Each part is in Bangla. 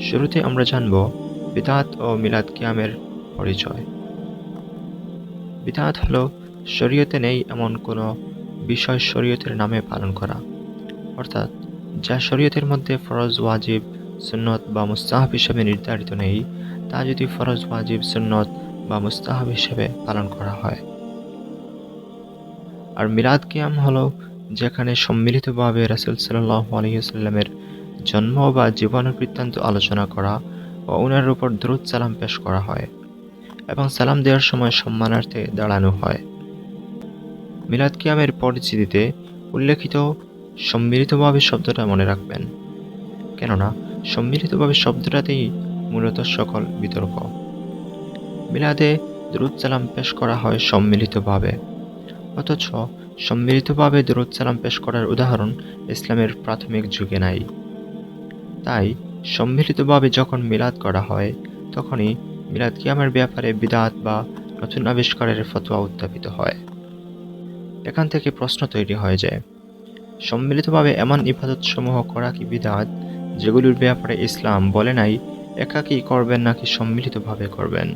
শুরুতে আমরা জানব বিদাত ও মিলাদ কিয়ামের পরিচয়। বিদাত হলো শরীয়তে নেই এমন কোনো বিষয় শরীয়তের নামে পালন করা। অর্থাৎ যা শরীয়তের মধ্যে ফরজ, ওয়াজিব, সুন্নত বা মুস্তাহাব হিসেবে নির্ধারিত নেই, তা যদি ফরজ, ওয়াজিব, সুন্নত বা মুস্তাহাব হিসেবে পালন করা হয়। আর মিলাদ কিয়াম হলো যেখানে সম্মিলিতভাবে রাসুল সাল্লাহ আলহিহাল্লামের জন্ম বা জীবনের বৃত্তান্ত আলোচনা করা ও ওনার উপর দ্রুত সালাম পেশ করা হয় এবং সালাম দেওয়ার সময় সম্মানার্থে দাঁড়ানো হয়। মিলাদ কিয়ামের পরিচিতিতে উল্লেখিত সম্মিলিতভাবে শব্দটা মনে রাখবেন, কেননা সম্মিলিতভাবে শব্দটাতেই মূলত সকল বিতর্ক। মিলাদে দ্রুত সালাম পেশ করা হয় সম্মিলিতভাবে, অথচ সম্মিলিতভাবে দরুদ সালাম পেশ করার উদাহরণ ইসলামের প্রাথমিক যুগে নাই। তাই সম্মিলিতভাবে যখন মিলাদ করা হয়, তখনই মিলাদ কিয়ামের ব্যাপারে বিদাত বা নতুন আবিষ্কারের ফতোয়া উত্থাপিত হয়। এখান থেকে প্রশ্ন তৈরি হয় যে সম্মিলিতভাবে এমন ইবাদত সমূহ করা কি বিদাত, যেগুলির ব্যাপারে ইসলাম বলে নাই, একাকী করবেন নাকি সম্মিলিতভাবে করবেন?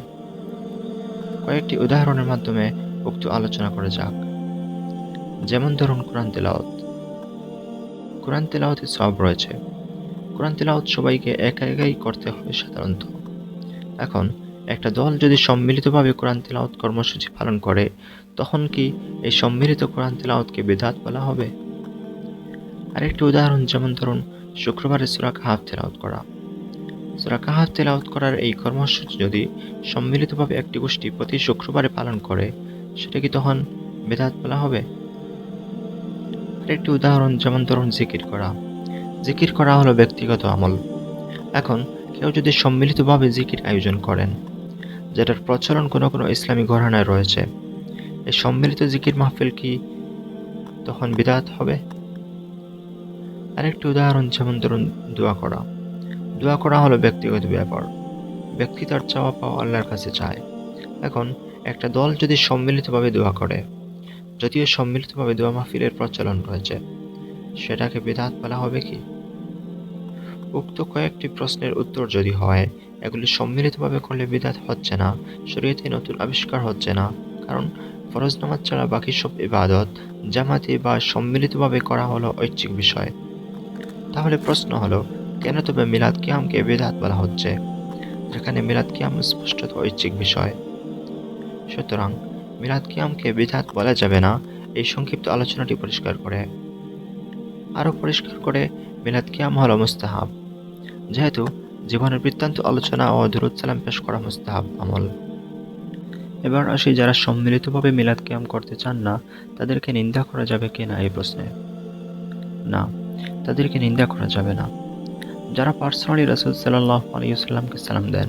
কয়েকটি উদাহরণের মাধ্যমে উক্ত আলোচনা করা যাক। যেমন ধরুন কোরআন তেলাওত কোরআন তেলাওতে সব রয়েছে। কোরআন তেলাওয়াত সবাইকে একা একাই করতে হয় সাধারণত। এখন, একটা দল যদি সম্মিলিতভাবে কোরআন তেলাওয়াত কর্মসূচি পালন করে, তখন কি এই সম্মিলিত কোরআন তেলাওয়াতকে বেদাত বলা হবে? আরেকটি উদাহরণ যেমন ধরুন, শুক্রবারে সুরা কাহাব তেলাওয়াত করা। সুরা কাহাব তেলাওয়াত করার এই কর্মসূচি যদি সম্মিলিতভাবে একটি গোষ্ঠী প্রতি শুক্রবারে পালন করে, সেটা কি তখন বেদাত বলা হবে? আরেকটি উদাহরণ যেমন ধরুন, জিকির করা। জিকির করা হলো ব্যক্তিগত আমল। এখন কেউ যদি সম্মিলিতভাবে জিকির আয়োজন করেন, যেটার প্রচলন কোনো কোনো ইসলামী ঘরানায় রয়েছে এই সম্মিলিত জিকির মাহফিল কি তখন বিদাত হবে? আরেকটি উদাহরণ, যেমন ধরুন, দোয়া করা। দোয়া করা হলো ব্যক্তিগত ব্যাপার। ব্যক্তি তার চাওয়া পাওয়া আল্লাহর কাছে চায়। এখন একটা দল যদি সম্মিলিতভাবে দোয়া করে, যদিও সম্মিলিতভাবে দোয়া মাহফিলের প্রচলন রয়েছে, সেটাকে বেদাত বলা হবে কি? উক্ত কয়েকটি প্রশ্নের উত্তর যদি হয়, এগুলি সম্মিলিতভাবে করলে বিদাত হচ্ছে না, শরীয়তে নতুন আবিষ্কার হচ্ছে না। কারণ ফরজ নামাজ ছাড়া বাকি সব ইবাদত, জামাতে বা সম্মিলিতভাবে করা হলো ঐচ্ছিক বিষয়। তাহলে প্রশ্ন হলো, কেন তবে মিলাদ কিয়ামকে বেদাত বলা হচ্ছে? যেখানে মিলাদ কিয়াম স্পষ্টত ঐচ্ছিক বিষয়। সুতরাং, মিলাদ কিয়ামকে বিধাত বলা যাবে না, এই সংক্ষিপ্ত আলোচনাটি পরিষ্কার করে। আরও পরিষ্কার করে, মিলাদ কিয়াম হল মুস্তাহাব। যেহেতু জীবনের বৃত্তান্ত আলোচনা ও সালাম পেশ করা মুস্তাহাব আমল। এবার আসি যারা সম্মিলিতভাবে মিলাদ কিয়াম করতে চান না, তাদেরকে নিন্দা করা যাবে কি না এই প্রশ্নে? না, তাদেরকে নিন্দা করা যাবে না। যারা পার্সোনালি রসুল সাল্লাহ আলিয়াল্লামকে সালাম দেন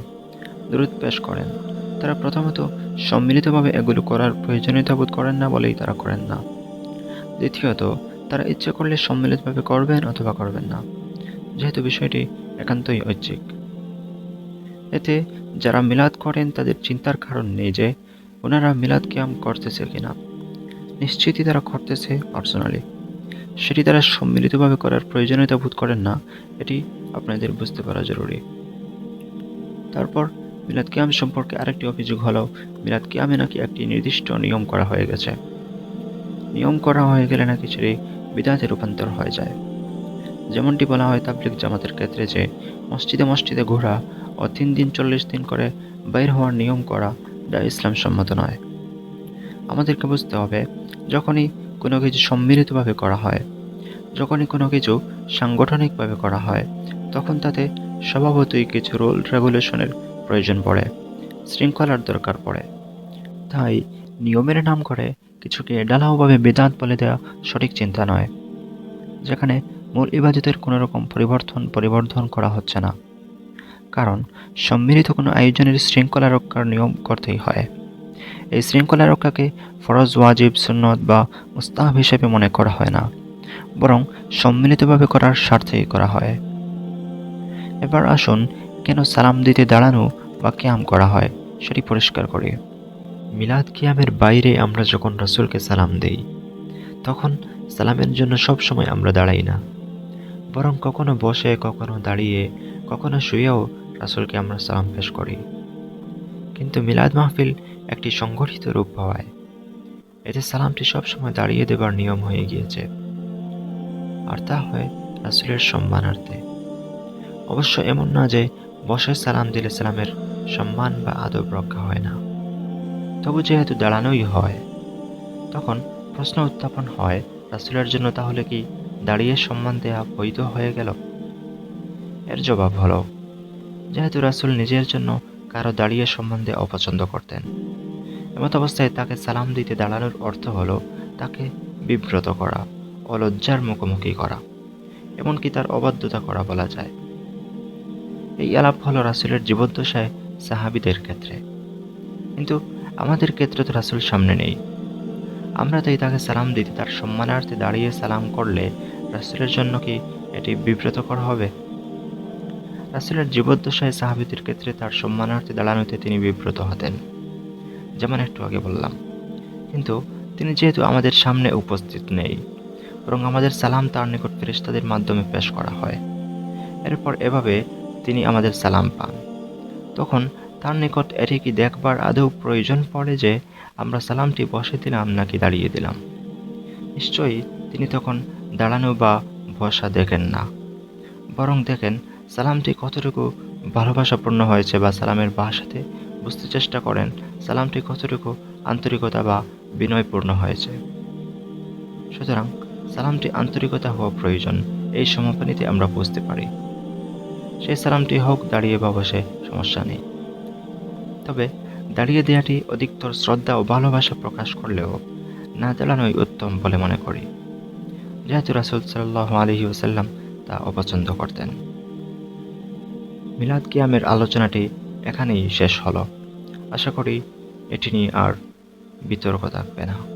দূরত পেশ করেন। তারা প্রথমত সম্মিলিতভাবে এগুলো করার প্রয়োজনীয়তা বোধ করেন না বলেই তারা করেন না। দ্বিতীয়ত, তারা ইচ্ছে করলে সম্মিলিতভাবে করবেন অথবা করবেন না। যেহেতু বিষয়টি একান্তই ঐচ্ছিক। এতে যারা মিলাদ করেন তাদের চিন্তার কারণ নেই যে ওনারা মিলাদ কিয়াম করতেছে কিনা। নিশ্চিতই তারা করতেছে পার্সোনালি সেটি তারা সম্মিলিতভাবে করার প্রয়োজনীয়তা বোধ করেন না, এটি আপনাদের বুঝতে পারা জরুরি। তারপর মিলাদ কিয়াম সম্পর্কে আরেকটি অভিযোগ হলো, মিলাদ কিয়ামে নাকি একটি নির্দিষ্ট নিয়ম করা হয়ে গেছে। নিয়ম করা হয়ে গেলে নাকি সেটি বিদাতে রূপান্তর হয়ে যায়। যেমনটি বলা হয় তাবলিক জামাতের ক্ষেত্রে যে মসজিদে মসজিদে ঘোরা ও তিন দিন চল্লিশ দিন করে বাইর হওয়ার নিয়ম করা যা ইসলাম সম্মত নয়। আমাদেরকে বুঝতে হবে, যখনই কোনো কিছু সম্মিলিতভাবে করা হয়, যখনই কোনো কিছু সাংগঠনিকভাবে করা হয়, তখন তাতে স্বভাবতই কিছু রুল রেগুলেশনের প্রয়োজন পড়ে, শৃঙ্খলার দরকার পড়ে। তাই নিয়মের নাম করে কিছুকে ডালাওভাবে বেদান্ত বলে দেওয়া সঠিক চিন্তা নয়। যেখানে মূল ইবাদতের কোনো রকম পরিবর্তন পরিবর্ধন করা হচ্ছে না। কারণ, সম্মিলিত কোনো আয়োজনের শৃঙ্খলা রক্ষার নিয়ম করতেই হয়। এই শৃঙ্খলা রক্ষাকে ফরজ ওয়াজিব, সুন্নত বা মুস্তাহাব হিসেবে মনে করা হয় না। বরং সম্মিলিতভাবে করার স্বার্থেই করা হয়। এবার আসুন কেন সালাম দিতে দাঁড়ানো বা কিয়াম করা হয় সেটি পরিষ্কার করি। মিলাদ কিয়ামের বাইরে আমরা যখন রসুলকে সালাম দেই, তখন সালামের জন্য সব সময় আমরা দাঁড়াই না। বরং কখনো বসে, কখনো দাঁড়িয়ে, কখনো শুয়েও রাসূলকে আমরা সালাম পেশ করি। কিন্তু মিলাদ মাহফিল একটি সংগঠিত রূপ হওয়ায় এতে সালামটি সবসময় দাঁড়িয়ে দেবার নিয়ম হয়ে গিয়েছে। আর তা হয় রাসূলের সম্মানার্থে। অবশ্য এমন না যে বসে সালাম দিলে সালামের সম্মান বা আদব রক্ষা হয় না। তবু যেহেতু দাঁড়ানোই হয়, তখন প্রশ্ন উত্থাপন হয়, রাসুলের জন্য তাহলে কি দাঁড়িয়ে সম্মান দেয়া বৈধ হয়ে গেল। এর জবাব হলো, যেহেতু রাসুল নিজের জন্য কারও দাঁড়িয়ে সম্মান দেওয়া অপছন্দ করতেন, এমত অবস্থায় তাকে সালাম দিতে দাঁড়ানোর অর্থ হলো তাকে বিব্রত করা, অলজ্জার মুখোমুখি করা, এমনকি তার অবাধ্যতা করা বলা যায়। এই আলাপ হলো রাসুলের জীবদ্দশায় সাহাবিদের ক্ষেত্রে। কিন্তু আমাদের ক্ষেত্রে তো রাসুল সামনে নেই। আমরা তাই তাকে সালাম দিতে, তার সম্মানার্থে দাঁড়িয়ে সালাম করলে রাসূলের জন্য কি এটি বিব্রতকর হবে? রাসূলের জীবদ্দশায় সাহাবিদের ক্ষেত্রে তার সম্মানার্থে দাঁড়ানোতে তিনি বিব্রত হতেন। যেমন একটু আগে বললাম। কিন্তু তিনি যেহেতু আমাদের সামনে উপস্থিত নেই, বরং আমাদের সালাম তার নিকট ফেরেশতাদের মাধ্যমে পেশ করা হয়। এরপর এভাবে তিনি আমাদের সালাম পান। তখন তার নিকট এটি কি দেখবার আদৌ প্রয়োজন পড়ে যে আমরা সালামটি বসে দিলাম নাকি দাঁড়িয়ে দিলাম? নিশ্চয়ই তিনি তখন দাঁড়ানো বা বসা দেখেন না। বরং দেখেন, সালামটি কতটুকু ভালোবাসাপূর্ণ হয়েছে বা সালামের ভাষাতে বুঝতে চেষ্টা করেন, সালামটি কতটুকু আন্তরিকতা বা বিনয়পূর্ণ হয়েছে। সুতরাং, সালামটি আন্তরিকতা হওয়া প্রয়োজন, এই সমাপনীতে আমরা বুঝতে পারি। সেই সালামটি হোক, দাঁড়িয়ে বা বসে, সমস্যা নেই। তবে দাঁড়িয়ে দেওয়াটি অধিকতর শ্রদ্ধা ও ভালোবাসা প্রকাশ করলেও না দাঁড়ানোই উত্তম বলে মনে করি। যেহেতু রাসুল সাল্লাহ আলহি ওসাল্লাম তা অপছন্দ করতেন। মিলাদ কিয়ামের আলোচনাটি এখানেই শেষ হলো। আশা করি এটি নিয়ে আর বিতর্ক থাকবে না।